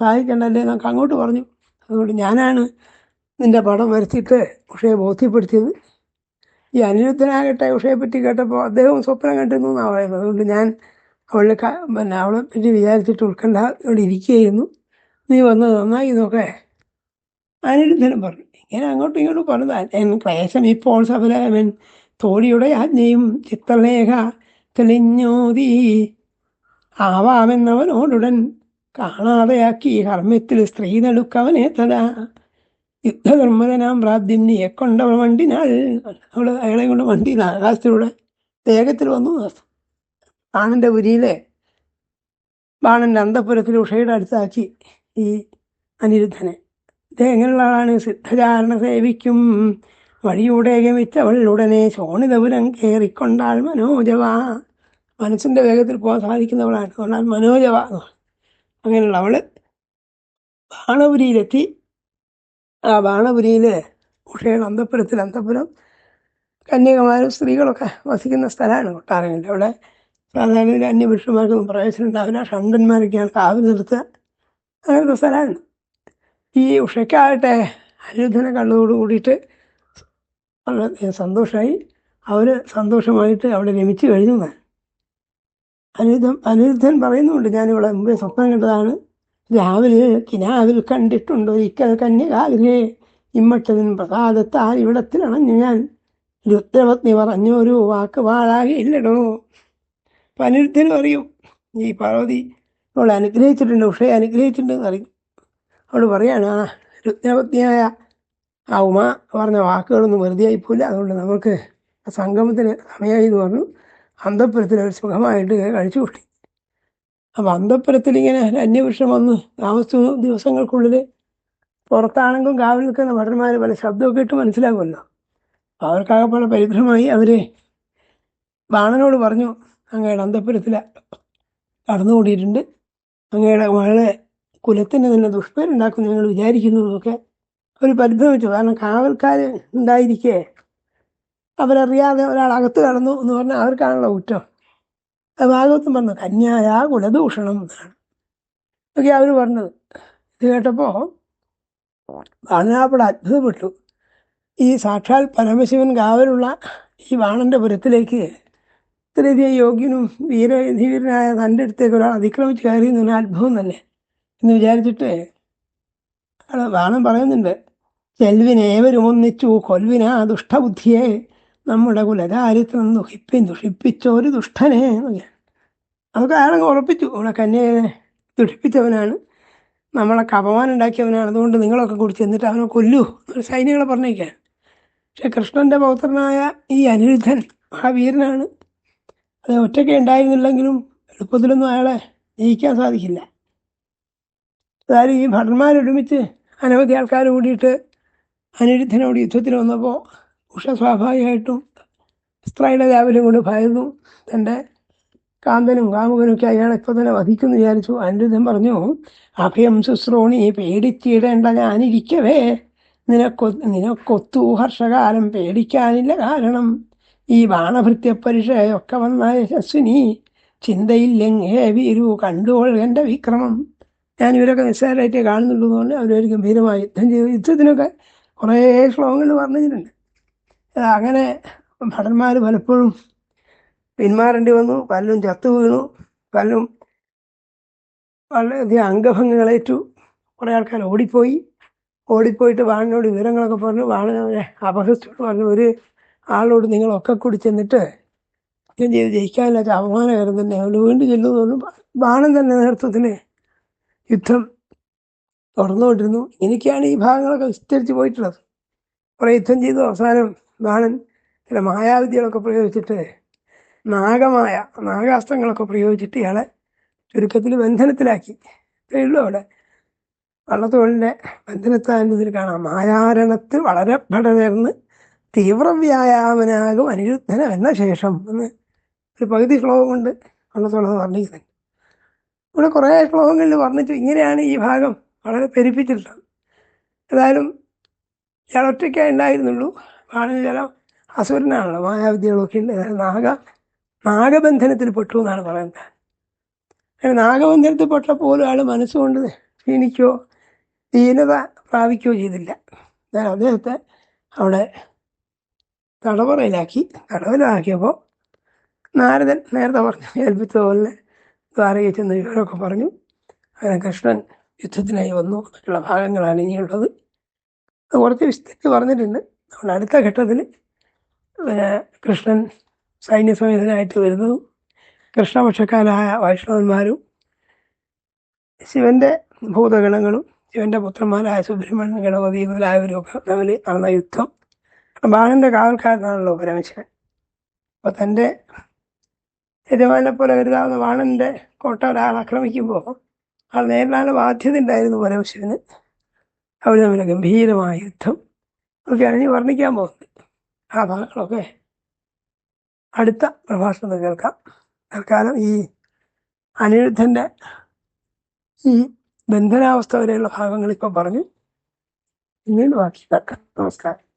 സഹായിക്കണ്ടല്ലേ എന്നൊക്കെ അങ്ങോട്ട് പറഞ്ഞു. അതുകൊണ്ട് ഞാനാണ് നിന്റെ പടം വരച്ചിട്ട് ഉഷയെ ബോധ്യപ്പെടുത്തിയത്. ഈ അനിരുദ്ധനാകട്ടെ ഉഷയെ പറ്റി കേട്ടപ്പോൾ അദ്ദേഹം സ്വപ്നം കണ്ടിരുന്നു എന്നാണ് പറയുന്നത്. അതുകൊണ്ട് ഞാൻ അവളെ പിന്നെ അവളെ പറ്റി വിചാരിച്ചിട്ട് ഉൾക്കണ്ട ഇവിടെ ഇരിക്കുകയായിരുന്നു. നീ വന്നത് നന്നായി നോക്കെ. അനിരുദ്ധനും പറഞ്ഞു. ഇങ്ങനെ അങ്ങോട്ടും ഇങ്ങോട്ടും പറഞ്ഞത്. എൻ ക്ലേശം ഇപ്പോൾ സഫലമൻ തോഴിയുടെ ആജ്ഞയും ചിത്രലേഖ തെളിഞ്ഞോതി. ആവാമെന്നവനോടുടൻ കാണാതെയാക്കി ഹർമ്മ്യത്തിൽ സ്ത്രീ നടുക്കവനെ തഥാ യുദ്ധകർമ്മതനാം പ്രാദ്യംനിയെ കൊണ്ടവൾ വണ്ടിനാൾ അവൾ അയാളെ കൊണ്ട് വണ്ടി ആകാശത്തിലൂടെ വേഗത്തിൽ വന്നു. ബാണന്റെ പുരിയിലെ ബാണന്റെ അന്തപുരത്തിൽ ഉഷയുടെ അടുത്താക്കി ഈ അനിരുദ്ധനെ. എങ്ങനെയുള്ള ആളാണ്? സിദ്ധചാരണ സേവിക്കും. വഴിയൂടെ ഗമിച്ചവൾ ഉടനെ ശോണിതപുരം കയറിക്കൊണ്ടാൾ മനോജവ. മനസ്സിന്റെ വേഗത്തിൽ പോകാൻ സാധിക്കുന്നവളാണ്. അതുകൊണ്ടാൽ മനോജവ എന്ന്. അങ്ങനെയുള്ള അവൾ ബാണപുരിയിലെത്തി. ആ ബാണപുരിയിൽ ഉഷയുടെ അന്തപുരത്തിൽ അന്തപുരം കന്യകമാരും സ്ത്രീകളൊക്കെ വസിക്കുന്ന സ്ഥലമാണ് കൊട്ടാരങ്ങളിൽ അവിടെ സാധാരണ അന്യപുരുഷന്മാർക്കൊന്നും പ്രവേശനം ഉണ്ടാവില്ല ഷണ്ടന്മാരൊക്കെയാണ് കാവൽ നിർത്തുക. അങ്ങനത്തെ സ്ഥലമാണ്. ഈ ഉഷയ്ക്കാകട്ടെ അനിരുദ്ധനെ കണ്ടതോട് കൂടിയിട്ട് വളരെ സന്തോഷമായി അവർ സന്തോഷമായിട്ട് അവിടെ രമിച്ചു കഴിഞ്ഞു എന്നാണ്. അനിരുദ്ധൻ അനിരുദ്ധൻ പറയുന്നുണ്ട് ഞാനിവിടെ മുമ്പേ സ്വപ്നം കണ്ടതാണ്. രാവിലെ കിനാവിൽ കണ്ടിട്ടുണ്ട് ഒരിക്കൽ കന്യകാവിലെ ഇമ്മട്ടതിൻ പ്രസാദത്താൽ ഇവിടത്തിലണഞ്ഞു ഞാൻ. രുദ്രപത്നി പറഞ്ഞു ഒരു വാക്ക് പാഴാകയില്ലടോ അപ്പം അനിരുദ്ധനും അറിയും ഈ പാർവതി അവളെ അനുഗ്രഹിച്ചിട്ടുണ്ട് ഉഷയെ അനുഗ്രഹിച്ചിട്ടുണ്ടെന്ന് അറിയും അവൾ പറയാണ് ആ രുദ്രപത്നിയായ ആ ഉമ പറഞ്ഞ വാക്കുകളൊന്നും വെറുതെ ആയിപ്പോയില്ല അതുകൊണ്ട് നമുക്ക് സംഗമത്തിന് സമയമായി എന്ന് പറഞ്ഞു. അന്തപ്പുരത്തിൽ അവർ സുഖമായിട്ട് കഴിച്ചു കൂട്ടി. അപ്പം അന്തപ്പുരത്തിൽ ഇങ്ങനെ അന്യവൃക്ഷം വന്ന് താമസിച്ചു ദിവസങ്ങൾക്കുള്ളിൽ പുറത്താണെങ്കിലും കാവൽ നിൽക്കുന്ന ഭടന്മാർ പല ശബ്ദമൊക്കെ ഇട്ട് മനസ്സിലാകുമല്ലോ അപ്പോൾ അവർക്കാകെ പല പരിഭ്രമായി അവർ ബാണനോട് പറഞ്ഞു അങ്ങയുടെ അന്തപ്പുരത്തിൽ കടന്നുകൂടിയിട്ടുണ്ട് അങ്ങയുടെ വളരെ കുലത്തിന് തന്നെ ദുഷ്പേരുണ്ടാക്കും ഞങ്ങൾ വിചാരിക്കുന്നതൊക്കെ അവർ പരിഭ്രമിച്ചു. കാരണം കാവൽക്കാർ ഉണ്ടായിരിക്കെ അവരറിയാതെ ഒരാളകത്ത് കടന്നു എന്ന് പറഞ്ഞാൽ അവർക്കാണല്ലോ കുറ്റം. ഭാഗവത്തും പറഞ്ഞു കന്യായ കുലദൂഷണം എന്നാണ്. ഒക്കെ അവർ പറഞ്ഞത്. ഇത് കേട്ടപ്പോൾ ബാണനാപ്പിടെ അത്ഭുതപ്പെട്ടു. ഈ സാക്ഷാൽ പരമശിവൻ കാവലുള്ള ഈ ബാണന്റെ പുരത്തിലേക്ക് ഇത്രയധികം യോഗ്യനും വീരധീരനായ തന്റെ അടുത്തേക്ക് ഒരാൾ അതിക്രമിച്ച് കയറി എന്ന് പറഞ്ഞാൽ അത്ഭുതം തന്നെ. എന്ന് വിചാരിച്ചിട്ട് ബാണൻ പറയുന്നുണ്ട് ചെൽവിനേവരും ഒന്നിച്ചു കൊൽവിനാ ദുഷ്ടബുദ്ധിയെ നമ്മുടെ കുലചാരിത്രം ദുഃഖിപ്പിൻ ദുഷിപ്പിച്ചൊരു ദുഷ്ടനെ എന്നൊക്കെ. അതൊക്കെ അയാളങ്ങ് ഉറപ്പിച്ചു. ഇവിടെ കന്യകനെ ദുഷിപ്പിച്ചവനാണ് നമ്മളൊക്കെ അപമാനം ഉണ്ടാക്കിയവനാണ്. അതുകൊണ്ട് നിങ്ങളൊക്കെ കൂടി എന്നിട്ട് അവനെ കൊല്ലൂ എന്നൊരു സൈനികളെ പറഞ്ഞേക്കാൻ. പക്ഷെ കൃഷ്ണന്റെ പൗത്രനായ ഈ അനിരുദ്ധൻ മഹാവീരനാണ്. വീരനാണ് അത് ഒറ്റയ്ക്ക് ഉണ്ടായിരുന്നില്ലെങ്കിലും എളുപ്പത്തിലൊന്നും അയാളെ ജയിക്കാൻ സാധിക്കില്ല. അതായത് ഈ ഭടന്മാരൊരുമിച്ച് അനവധി ആൾക്കാർ കൂടിയിട്ട് അനിരുദ്ധനോട് യുദ്ധത്തിന് വന്നപ്പോൾ ഉഷ സ്വാഭാവികമായിട്ടും ഇസ്രായേലിലെ രാവിലെ കൊണ്ട് ഭയന്നു. തന്റെ കാന്തനും കാമുകനും ഒക്കെ അയാളെ ഇപ്പോൾ തന്നെ വധിക്കുന്നു വിചാരിച്ചു. അനിരുദ്ധൻ പറഞ്ഞു അഭയം ശുശ്രോണി പേടിച്ചിടേണ്ട ഞാനിരിക്കവേ. നിനക്കൊ നിനക്കൊത്തു ഹർഷകാലം പേടിക്കാനില്ല കാരണം ഈ ബാണഭൃത്യ പരീക്ഷയൊക്കെ വന്ന യശസ്വിനി ചിന്തയില്ലെങ്ങേ വീരു കണ്ടുകൊള്ളുകന്റെ വിക്രമം. ഞാൻ ഇവരൊക്കെ നിസ്സാരമായിട്ടേ കാണുന്നുള്ളൂ എന്നുകൊണ്ട് അവരൊരു ഗംഭീരമായി യുദ്ധം ചെയ്തു. യുദ്ധത്തിനൊക്കെ കുറേ ശ്ലോകങ്ങൾ പറഞ്ഞിട്ടുണ്ട്. അങ്ങനെ ഭടന്മാർ പലപ്പോഴും പിന്മാറേണ്ടി വന്നു പലരും ചത്തു വീണു പലരും വളരെയധികം അംഗഭംഗങ്ങളേറ്റു. കുറേ ആൾക്കാർ ഓടിപ്പോയി. ഓടിപ്പോയിട്ട് വാണിനോട് വിവരങ്ങളൊക്കെ പറഞ്ഞു. വാണിനെ അപഹസിച്ചോട് പറഞ്ഞു ഒരു ആളോട് നിങ്ങളൊക്കെ കൂടി ചെന്നിട്ട് യുദ്ധം ചെയ്ത് ജയിക്കാനില്ലാത്ത അപമാനകരം തന്നെ. അവന് വീണ്ടും ചെല്ലുന്നു ബാണൻ തന്നെ നേതൃത്വത്തിൽ യുദ്ധം തുടർന്നുകൊണ്ടിരുന്നു. എനിക്കാണ് ഈ ഭാഗങ്ങളൊക്കെ വിസ്തരിച്ച് പോയിട്ടുള്ളത്. കുറേ യുദ്ധം ചെയ്തു. അവസാനം ബാണൻ ചില മായാവിദ്യകളൊക്കെ പ്രയോഗിച്ചിട്ട് നാഗമായ നാഗാസ്ത്രങ്ങളൊക്കെ പ്രയോഗിച്ചിട്ട് ഇയാളെ ചുരുക്കത്തിൽ ബന്ധനത്തിലാക്കി. ഇത്രയേ ഉള്ളൂ അവിടെ. വള്ളത്തോളിന്റെ ബന്ധനത്തായതിൽ കാണാം. മായാരണത്തിൽ വളരെ ഭടനേർന്ന് തീവ്രവ്യായാമനാകും അനിരുദ്ധന എന്ന ശേഷം എന്ന് ഒരു പകുതി ശ്ലോകം കൊണ്ട് വള്ളത്തോളത് വർണിക്കുന്നുണ്ട്. ഇവിടെ കുറേ ശ്ലോകങ്ങളിൽ വർണിച്ചു. ഇങ്ങനെയാണ് ഈ ഭാഗം വളരെ പെരുപ്പിച്ചിട്ടുള്ളത്. ഏതായാലും ഇയാൾ ഒറ്റയ്ക്കേ ഉണ്ടായിരുന്നുള്ളൂ. ചില അസുരനാണല്ലോ മായാവിദ്യകളൊക്കെ ഉണ്ട്. നാഗ നാഗബന്ധനത്തിൽ പെട്ടു എന്നാണ് പറയുന്നത്. അങ്ങനെ നാഗബന്ധനത്തിൽ പെട്ടപ്പോൾ ഒരാൾ മനസ്സുകൊണ്ട് ക്ഷീണിക്കുകയോ ദീനത പ്രാപിക്കുകയോ ചെയ്തില്ല. ഞാൻ അദ്ദേഹത്തെ അവിടെ തടവറയിലാക്കി. തടവിലാക്കിയപ്പോൾ നാരദൻ നേരത്തെ പറഞ്ഞു ഏൽപ്പിച്ച പോലെ ദ്വാരകയിൽ ചെന്ന് വിവരമൊക്കെ പറഞ്ഞു. അങ്ങനെ കൃഷ്ണൻ യുദ്ധത്തിനായി വന്നു. എന്നുള്ള ഭാഗങ്ങളാണ് ഇനിയുള്ളത്. കുറച്ച് വിസ്തരിച്ച് പറഞ്ഞിട്ടുണ്ട്. നമ്മുടെ അടുത്ത ഘട്ടത്തിൽ കൃഷ്ണൻ സൈന്യസമേതനായിട്ട് വരുന്നതും കൃഷ്ണപക്ഷക്കാരായ വൈഷ്ണവന്മാരും ശിവന്റെ ഭൂതഗണങ്ങളും ശിവന്റെ പുത്രന്മാരായ സുബ്രഹ്മണ്യൻ ഗണപതി മുതലായവരുമൊക്കെ തമ്മിൽ നടന്ന യുദ്ധം. ബാണന്റെ കാവൽക്കാരനാണല്ലോ പരമശിവൻ. അപ്പോൾ തന്റെ യജമാനെ പോലെ കരുതാവുന്ന ബാണന്റെ കോട്ട ഒരാൾ ആക്രമിക്കുമ്പോൾ ആൾ നേരിടാനുള്ള ബാധ്യത ഉണ്ടായിരുന്നു പരമശിവന്. അവർ തമ്മിൽ ഗംഭീരമായ യുദ്ധം. ഒക്കെയാണ് ഇനി വർണിക്കാൻ പോകുന്നത് ആ ഭാഗങ്ങളൊക്കെ അടുത്ത പ്രഭാഷണത്തിൽ കേൾക്കാം. തൽക്കാലം ഈ അനിരുദ്ധന്റെ ഈ ബന്ധനാവസ്ഥ വരെയുള്ള ഭാഗങ്ങൾ ഇപ്പോൾ പറഞ്ഞു. പിന്നീട് ബാക്കി കേൾക്കാം നമസ്കാരം.